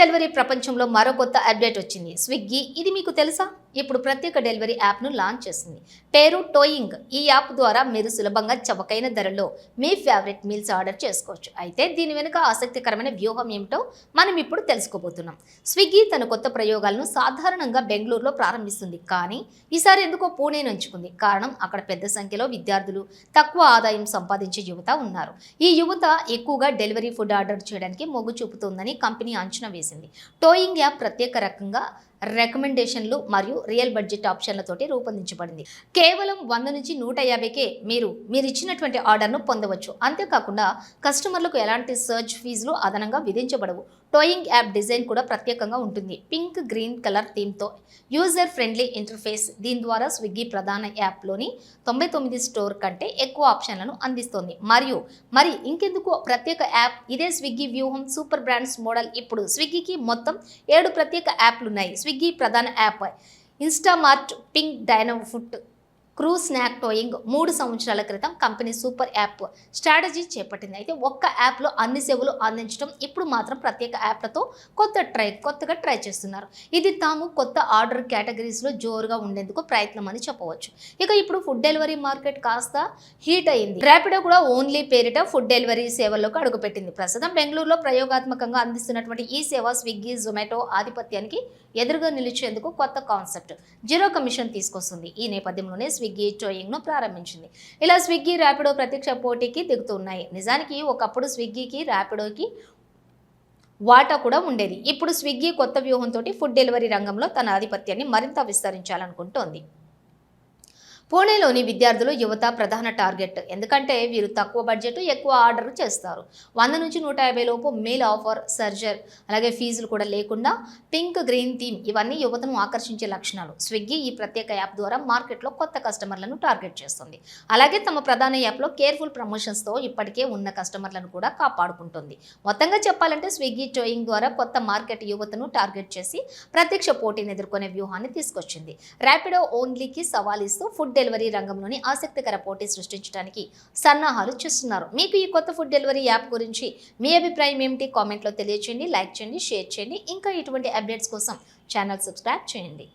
Delivery ప్రపంచంలో మరో కొత్త అప్డేట్ వచ్చింది. స్విగ్గీ ఇది మీకు తెలుసా? ఇప్పుడు ప్రత్యేక డెలివరీ యాప్ను లాంచ్ చేసింది. పేరు టోయింగ్. ఈ యాప్ ద్వారా మీరు సులభంగా చవకైన ధరలో మీ ఫేవరెట్ మీల్స్ ఆర్డర్ చేసుకోవచ్చు. అయితే దీని వెనుక ఆసక్తికరమైన వ్యూహం ఏమిటో మనం ఇప్పుడు తెలుసుకోబోతున్నాం. స్విగ్గీ తన కొత్త ప్రయోగాలను సాధారణంగా బెంగళూరులో ప్రారంభిస్తుంది. కానీ ఈసారి ఎందుకో పూణేను ఎంచుకుంది. కారణం అక్కడ పెద్ద సంఖ్యలో విద్యార్థులు తక్కువ ఆదాయం సంపాదించే యువత ఉన్నారు. ఈ యువత ఎక్కువగా డెలివరీ ఫుడ్ ఆర్డర్ చేయడానికి మొగ్గు చూపుతుందని కంపెనీ అంచనా వేసింది. టోయింగ్ యాప్ ప్రత్యేక రకంగా రికమెండేషన్లు మరియు రియల్ బడ్జెట్ ఆప్షన్లతోటి రూపొందించబడింది. కేవలం వంద నుంచి నూట యాభైకే మీరు మీరు ఇచ్చినటువంటి ఆర్డర్ను పొందవచ్చు. అంతేకాకుండా కస్టమర్లకు ఎలాంటి సర్చ్ ఫీజులు అదనంగా విధించబడవు. టోయింగ్ యాప్ డిజైన్ కూడా ప్రత్యేకంగా ఉంటుంది. పింక్ గ్రీన్ కలర్ థీమ్తో యూజర్ ఫ్రెండ్లీ ఇంటర్ఫేస్. దీని ద్వారా స్విగ్గీ ప్రధాన యాప్లోని తొంభై తొమ్మిది స్టోర్ కంటే ఎక్కువ ఆప్షన్లను అందిస్తోంది. మరియు మరి ఇంకెందుకు ప్రత్యేక యాప్? ఇదే స్విగ్గీ వ్యూహం. సూపర్ బ్రాండ్స్ మోడల్ ఇప్పుడు స్విగ్గీకి మొత్తం ఏడు ప్రత్యేక యాప్లు ఉన్నాయి స్విగ్గీ ప్రధాన app Instamart Pyng Dino food crew snack Toing మూడు సంవత్సరాల క్రితం కంపెనీ సూపర్ యాప్ స్ట్రాటజీ చేపట్టింది. అయితే ఒక్క యాప్లో అన్ని సేవలు అందించడం ఇప్పుడు మాత్రం ప్రత్యేక యాప్లతో కొత్త ట్రై కొత్తగా ట్రై చేస్తున్నారు. ఇది తాము కొత్త ఆర్డర్ కేటగిరీస్లో జోరుగా ఉండేందుకు ప్రయత్నం అని చెప్పవచ్చు. ఇక ఇప్పుడు ఫుడ్ డెలివరీ మార్కెట్ కాస్త హీట్ అయింది. ర్యాపిడో కూడా ఓన్లీ పేరిట ఫుడ్ డెలివరీ సేవల్లోకి అడుగుపెట్టింది. ప్రస్తుతం బెంగళూరులో ప్రయోగాత్మకంగా అందిస్తున్నటువంటి ఈ సేవ స్విగ్గీ జొమాటో ఆధిపత్యానికి ఎదురుగా నిలిచేందుకు కొత్త కాన్సెప్ట్. జీరో కమిషన్ తీసుకొస్తుంది. ఈ నేపథ్యంలోనే స్విగ్గీ టోయింగ్ను ప్రారంభించింది. ఇలా స్విగ్గీ ర్యాపిడో ప్రత్యక్ష పోటీకి దిగుతున్నాయి. నిజానికి ఒకప్పుడు స్విగ్గీకి ర్యాపిడోకి వాటా కూడా ఉండేది. ఇప్పుడు స్విగ్గీ కొత్త వ్యూహంతో ఫుడ్ డెలివరీ రంగంలో తన ఆధిపత్యాన్ని మరింత విస్తరించాలనుకుంటోంది. పూణేలోని విద్యార్థులు యువత ప్రధాన టార్గెట్. ఎందుకంటే వీరు తక్కువ బడ్జెట్ ఎక్కువ ఆర్డర్ చేస్తారు. వంద నుంచి నూట యాభై లోపు మెయిల్ ఆఫర్ సర్జర్. అలాగే ఫీజులు కూడా లేకుండా పింక్ గ్రీన్ థీమ్ ఇవన్నీ యువతను ఆకర్షించే లక్షణాలు. స్విగ్గీ ఈ ప్రత్యేక యాప్ ద్వారా మార్కెట్లో కొత్త కస్టమర్లను టార్గెట్ చేస్తుంది. అలాగే తమ ప్రధాన యాప్లో కేర్ఫుల్ ప్రమోషన్స్తో ఇప్పటికే ఉన్న కస్టమర్లను కూడా కాపాడుకుంటుంది. మొత్తంగా చెప్పాలంటే స్విగ్గీ టోయింగ్ ద్వారా కొత్త మార్కెట్ యువతను టార్గెట్ చేసి ప్రత్యక్ష పోటీని ఎదుర్కొనే వ్యూహాన్ని తీసుకొచ్చింది. ర్యాపిడో ఓన్లీకి సవాలిస్తూ ఫుడ్ డెలివరీ రంగంలోని ఆసక్తికర పోటీ సృష్టించడానికి సన్నాహాలు చేస్తున్నారు. మీకు ఈ కొత్త ఫుడ్ డెలివరీ యాప్ గురించి మీ అభిప్రాయం ఏమిటి? కామెంట్లో తెలియచేయండి లైక్ చేయండి షేర్ చేయండి. ఇంకా ఇటువంటి అప్డేట్స్ కోసం ఛానల్ సబ్స్క్రైబ్ చేయండి.